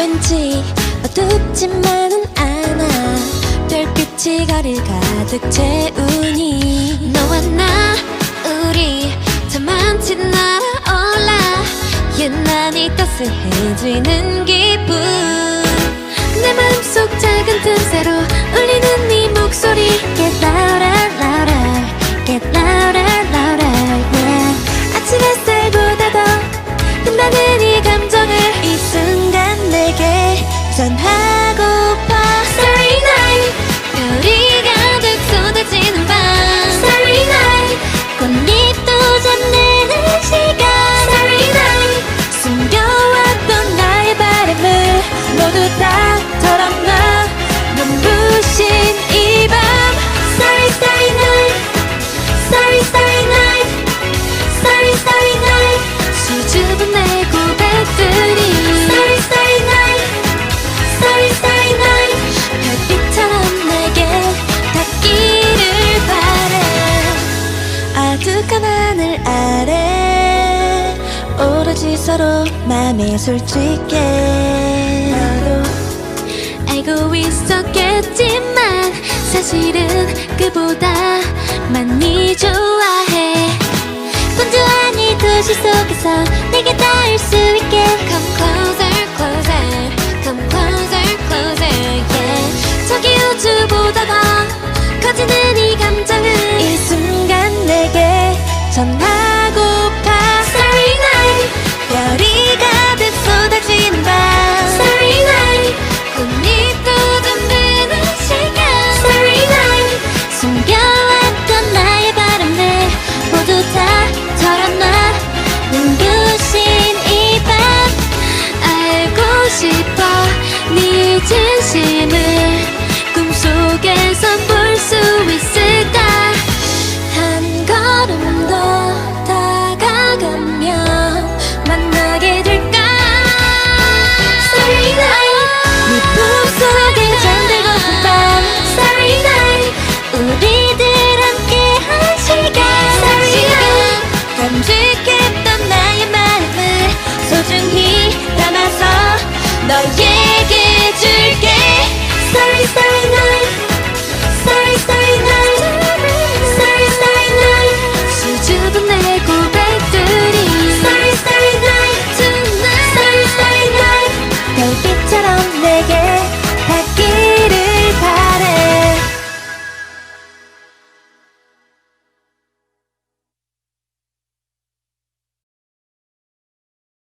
왠지 어둡지만은 않아. 별빛이 거리를 가득 채우니. 너와 나 우리 참 많지 날아올라. 유난히 따스해지는 기분. 내 마음속 작은 틈새로 전하고파 Starry night 별이 가득 쏟아지는 밤 Starry night 꽃잎도 잠드는 시간 Starry night 숨겨왔던 나의 바람을 모두 아득한 하늘 아래 오로지 서로 맘에 솔직해. 나도 알고 있었겠지만 사실은 그보다 많이 좋아해. 분주한 이 도시 속에서 내게